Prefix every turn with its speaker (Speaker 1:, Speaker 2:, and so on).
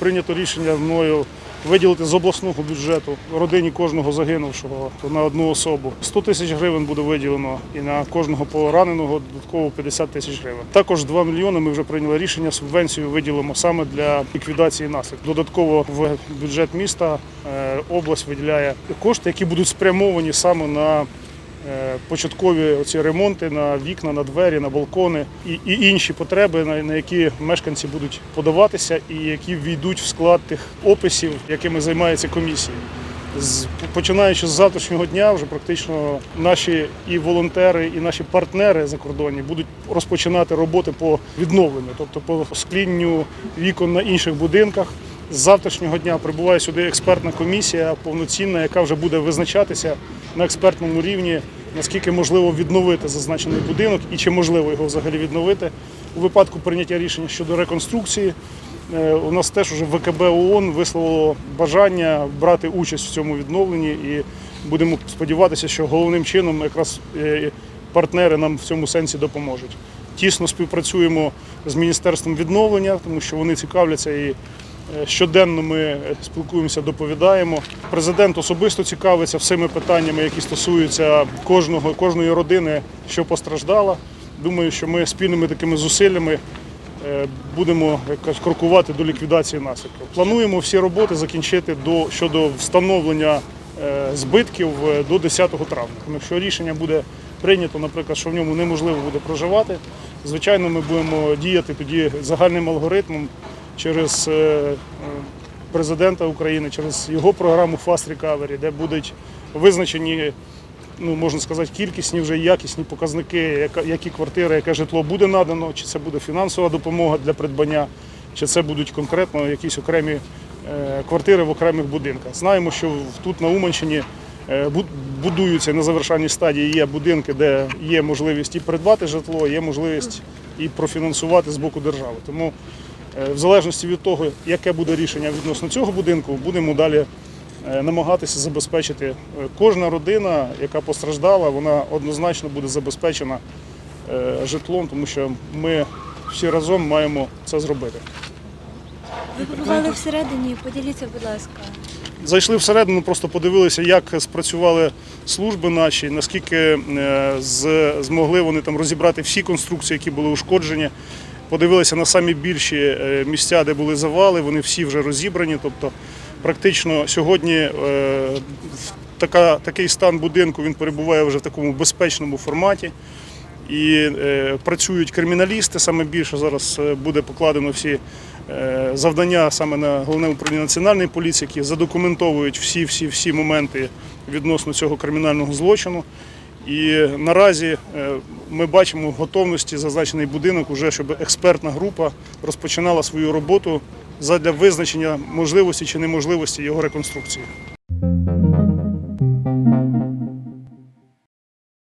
Speaker 1: Прийнято рішення мною виділити з обласного бюджету родині кожного загинувшого на одну особу. 100 тисяч гривень буде виділено і на кожного пораненого додатково 50 тисяч гривень. Також 2 мільйони ми вже прийняли рішення, субвенцію виділимо саме для ліквідації наслідків. Додатково в бюджет міста е, область виділяє кошти, які будуть спрямовані саме на початкові оці ремонти на вікна, на двері, на балкони і, і інші потреби, на, які мешканці будуть подаватися, і які війдуть в склад тих описів, якими займається комісія. Починаючи з завтрашнього дня, вже практично наші і волонтери, і наші партнери закордонні будуть розпочинати роботи по відновленню, тобто по склінню вікон на інших будинках. З завтрашнього дня прибуває сюди експертна комісія повноцінна, яка вже буде визначатися на експертному рівні, наскільки можливо відновити зазначений будинок і чи можливо його взагалі відновити. У випадку прийняття рішення щодо реконструкції е, у нас теж уже ВКБ ООН висловило бажання брати участь в цьому відновленні і будемо сподіватися, що головним чином якраз е, партнери нам в цьому сенсі допоможуть. Тісно співпрацюємо з Міністерством відновлення, тому що вони цікавляться і Щоденно ми е, спілкуємося, доповідаємо. Президент особисто цікавиться всіми питаннями, які стосуються кожного, кожної родини, що постраждала. Думаю, що ми спільними такими зусиллями е, будемо якось крокувати до ліквідації наслідків. Плануємо всі роботи закінчити до щодо встановлення е, збитків е, до 10 травня. Якщо рішення буде прийнято, наприклад, що в ньому неможливо буде проживати, звичайно, ми будемо діяти тоді загальним алгоритмом через е, е, президента України, через його програму Fast Recovery, де будуть визначені, ну можна сказати, кількісні вже якісні показники, які квартири, яке житло буде надано, чи це буде фінансова допомога для придбання, чи це будуть конкретно якісь окремі е, квартири в окремих будинках. Знаємо, що тут на Уманщині будуються на завершальній стадії є будинки, де є можливість і придбати житло, є можливість і профінансувати з боку держави. Тому В залежності від того, яке буде рішення відносно цього будинку, будемо далі е, намагатися забезпечити. Е, Кожна родина, яка постраждала, вона однозначно буде забезпечена е, житлом, тому що ми всі разом маємо це зробити.
Speaker 2: Ви побували всередині, поділіться, будь ласка.
Speaker 1: Зайшли всередину, просто подивилися, як спрацювали служби наші, наскільки е, змогли вони там розібрати всі конструкції, які були ушкоджені. Подивилися на самі більші е, місця, де були завали, вони всі вже розібрані. Тобто, практично сьогодні е, така, такий стан будинку він перебуває вже в такому безпечному форматі. І е, працюють криміналісти. Саме більше зараз е, буде покладено всі е, завдання саме на головне управління національної поліції, які задокументовують всі, всі, всі моменти відносно цього кримінального злочину. І наразі е, ми бачимо в готовності зазначений будинок, уже щоб експертна група розпочинала свою роботу задля визначення можливості чи неможливості його реконструкції.